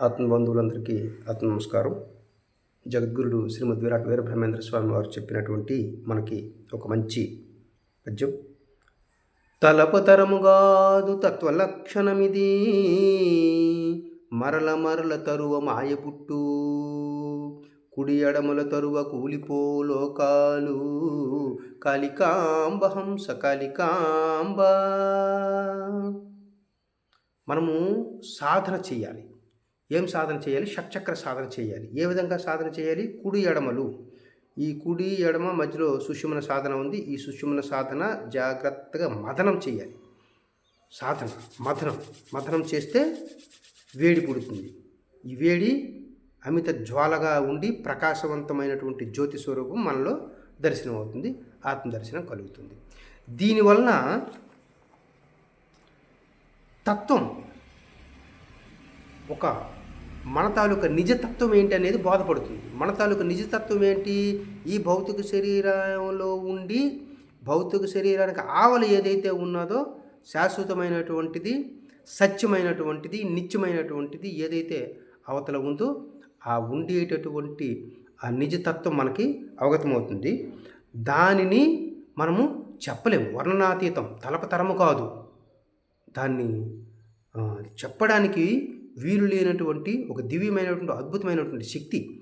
ఆత్మబంధువులందరికీ ఆత్మ నమస్కారం జగద్గురుడు శ్రీమద్ విరాట్ వీరబ్రహ్మేంద్ర స్వామి వారు చెప్పినటువంటి మనకి ఒక మంచి పద్యం. తలపతరముగాదు తత్వలక్షణమిది మరల మరల తరువ మాయ పుట్టు కుడి ఎడమల తరువ కూలిపో లోకాలు కాళికాంబ హంస కాళికాంబ. మనము సాధన చేయాలి. ఏం సాధన చేయాలి? షట్చక్ర సాధన చేయాలి. ఏ విధంగా సాధన చేయాలి? కుడి ఎడమలు. ఈ కుడి ఎడమ మధ్యలో సుషుమన సాధన ఉంది. ఈ సుషుమన సాధన జాగ్రత్తగా మదనం చేయాలి. సాధన మథనం మథనం చేస్తే వేడి పుడుతుంది. ఈ వేడి అమిత జ్వాలగా ఉండి ప్రకాశవంతమైనటువంటి జ్యోతి స్వరూపం మనలో దర్శనం అవుతుంది ఆత్మదర్శనం కలుగుతుంది. దీనివలన తత్వం ఒక మన తాలూకా నిజతత్వం ఏంటి అనేది బోధపడుతుంది. మన తాలూకా నిజతత్వం ఏంటి? ఈ భౌతిక శరీరంలో ఉండి భౌతిక శరీరానికి ఆవల ఏదైతే ఉన్నదో శాశ్వతమైనటువంటిది సత్యమైనటువంటిది నిత్యమైనటువంటిది ఏదైతే అవతల ఉందో ఆ ఉండేటటువంటి ఆ నిజతత్వం మనకి అవగతమవుతుంది. దానిని మనము చెప్పలేము. వర్ణనాతీతం తలపతరము కాదు. దాన్ని చెప్పడానికి వీలు లేనటువంటి ఒక దివ్యమైనటువంటి అద్భుతమైనటువంటి శక్తి.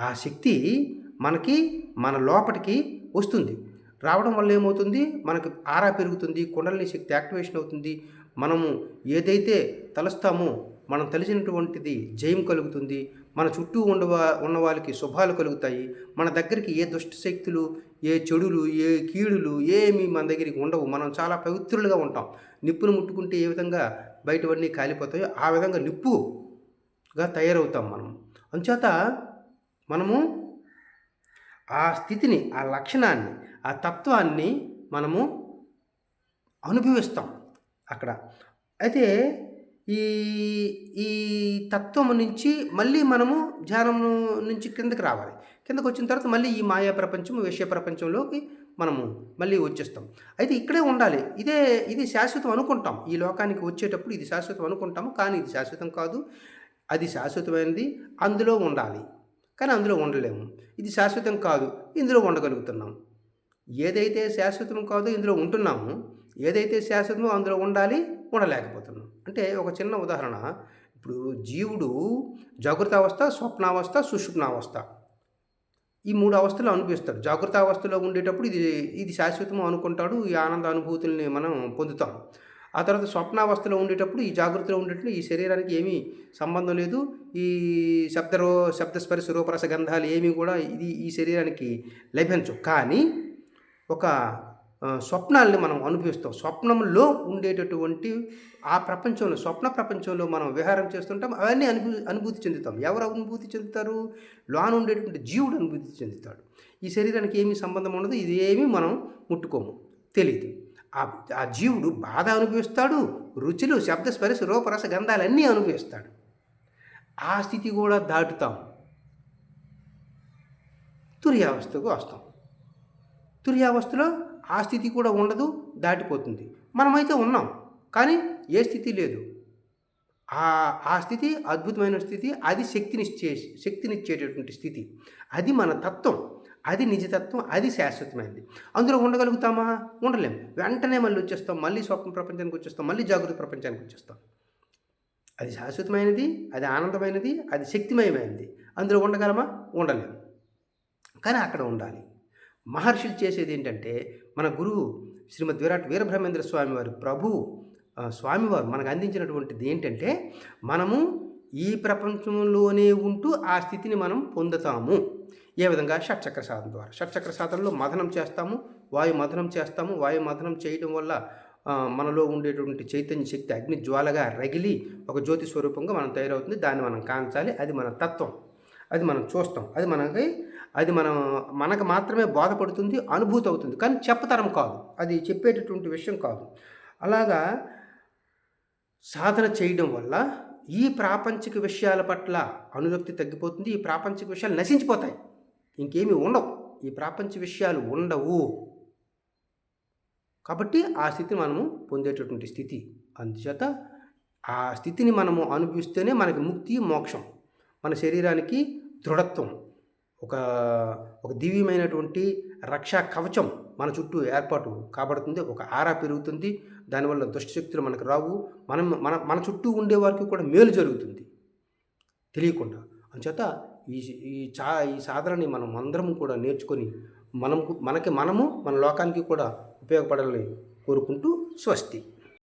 ఆ శక్తి మనకి మన లోపటికి వస్తుంది. రావడం వల్ల ఏమవుతుంది? మనకు ఆరా పెరుగుతుంది కుండలిని శక్తి యాక్టివేషన్ అవుతుంది. మనము ఏదైతే తలుస్తామో మనం తలిచినటువంటిది జయం కలుగుతుంది. మన చుట్టూ ఉండవా ఉన్న వాళ్ళకి శుభాలు కలుగుతాయి. మన దగ్గరికి ఏ దుష్ట శక్తులు ఏ చెడులు ఏ కీడులు ఏమి మన దగ్గరికి ఉండవు. మనం చాలా పవిత్రులుగా ఉంటాం. నిప్పును ముట్టుకుంటే ఏ విధంగా బయటవన్నీ కాలిపోతాయో ఆ విధంగా నిప్పుగా తయారవుతాం మనం. అంచేత మనము ఆ స్థితిని ఆ లక్షణాన్ని ఆ తత్వాన్ని మనము అనుభవిస్తాం అక్కడ. అయితే ఈ ఈ తత్వం నుంచి మళ్ళీ మనము ధ్యానం నుంచి కిందకి రావాలి. కిందకు వచ్చిన తర్వాత మళ్ళీ ఈ మాయా ప్రపంచం విషయ ప్రపంచంలోకి మనము మళ్ళీ వచ్చేస్తాం. అయితే ఇక్కడే ఉండాలి. ఇదే ఇది శాశ్వతం అనుకుంటాం. ఈ లోకానికి వచ్చేటప్పుడు ఇది శాశ్వతం అనుకుంటాము. కానీ ఇది శాశ్వతం కాదు. అది శాశ్వతమైనది. అందులో ఉండాలి. కానీ అందులో ఉండలేము. ఇది శాశ్వతం కాదు. ఇందులో ఉండగలుగుతున్నాం. ఏదైతే శాశ్వతం కాదో ఇందులో ఉంటున్నాము. ఏదైతే శాశ్వతమో అందులో ఉండాలి ఉండలేకపోతున్నాం. అంటే ఒక చిన్న ఉదాహరణ. ఇప్పుడు జీవుడు జాగ్రత్త అవస్థ స్వప్నావస్థ సుషుప్నావస్థ. ఈ మూడు అవస్థలు అనిపిస్తాడు జాగ్రత్త అవస్థలో ఉండేటప్పుడు ఇది ఇది శాశ్వతము అనుకుంటాడు. ఈ ఆనంద అనుభూతుల్ని మనం పొందుతాం. ఆ తర్వాత స్వప్నావస్థలో ఉండేటప్పుడు ఈ జాగ్రత్తలో ఉండేటప్పుడు ఈ శరీరానికి ఏమీ సంబంధం లేదు. ఈ శబ్దరో శబ్దస్పర్శ రూపరస గంధాలు ఏమీ కూడా ఇది ఈ శరీరానికి లభించు కానీ ఒక స్వప్నాల్ని మనం అనుభవిస్తాం. స్వప్నంలో ఉండేటటువంటి ఆ ప్రపంచంలో స్వప్న ప్రపంచంలో మనం విహారం చేస్తుంటాం. అవన్నీ అనుభూ అనుభూతి చెందుతాం. ఎవరు అనుభూతి చెందుతారు? లోన ఉండేటువంటి జీవుడు అనుభూతి చెందుతాడు. ఈ శరీరానికి ఏమీ సంబంధం ఉండదు. ఇది ఏమీ మనం ముట్టుకోము. తెలియదు ఆ ఆ జీవుడు బాధ అనుభవిస్తాడు. రుచులు శబ్ద స్పర్శ రూపరస గంధాలన్నీ అనుభవిస్తాడు. ఆ స్థితి కూడా దాటుతాం. తుర్యావస్థకు వస్తాం. తుర్యావస్థలో ఆ స్థితి కూడా ఉండదు దాటిపోతుంది. మనమైతే ఉన్నాం కానీ ఏ స్థితి లేదు. ఆ ఆ స్థితి అద్భుతమైన స్థితి అది శక్తినిచ్చే శక్తినిచ్చేటటువంటి స్థితి. అది మన తత్వం అది నిజతత్వం అది శాశ్వతమైనది. అందులో ఉండగలుగుతామా? ఉండలేం. వెంటనే మళ్ళీ వచ్చేస్తాం మళ్ళీ స్వప్న ప్రపంచానికి వచ్చేస్తాం మళ్ళీ జాగృత ప్రపంచానికి వచ్చేస్తాం. అది శాశ్వతమైనది అది ఆనందమైనది అది శక్తిమయమైనది. అందులో ఉండగలమా? ఉండలేము కానీ అక్కడ ఉండాలి. మహర్షులు చేసేది ఏంటంటే మన గురువు శ్రీమద్ విరాట్ వీరబ్రహ్మేంద్ర స్వామివారు ప్రభు స్వామివారు మనకు అందించినటువంటిది ఏంటంటే మనము ఈ ప్రపంచంలోనే ఉంటూ ఆ స్థితిని మనం పొందుతాము. ఏ విధంగా? షట్చక్ర సాధన ద్వారా. షట్చక్ర సాధనలో మథనం చేస్తాము వాయు మథనం చేస్తాము. వాయు మథనం చేయడం వల్ల మనలో ఉండేటువంటి చైతన్య శక్తి అగ్ని జ్వాలగా రగిలి ఒక జ్యోతి స్వరూపంగా మనం తయారవుతుంది. దాన్ని మనం కాంచాలి. అది మన తత్వం. అది మనం చూస్తాం. అది మనకి అది మనం మనకు మాత్రమే బోధపడుతుంది అనుభూతి అవుతుంది కానీ చెప్పతరం కాదు. అది చెప్పేటటువంటి విషయం కాదు. అలాగా సాధన చేయడం వల్ల ఈ ప్రాపంచిక విషయాల పట్ల అనురక్తి తగ్గిపోతుంది ఈ ప్రాపంచిక విషయాలు నశించిపోతాయి. ఇంకేమీ ఉండవు. ఈ ప్రాపంచ విషయాలు ఉండవు. కాబట్టి ఆ స్థితిని మనము పొందేటటువంటి స్థితి. అందుచేత ఆ స్థితిని మనము అనుభవిస్తేనే మనకి ముక్తి మోక్షం. మన శరీరానికి దృఢత్వం. ఒక ఒక దివ్యమైనటువంటి రక్షా కవచం మన చుట్టూ ఏర్పాటు కాబడుతుంది. ఒక ఆరా పెరుగుతుంది. దానివల్ల దుష్టశక్తులు మనకు రావు. మనం మన మన చుట్టూ ఉండే వారికి కూడా మేలు జరుగుతుంది. తెలియకుండా. అంచేత ఈ ఈ చా ఈ సాధనని మనం అందరం కూడా నేర్చుకొని మనం మనకి మనము మన లోకానికి కూడా ఉపయోగపడాలని కోరుకుంటూ స్వస్తి.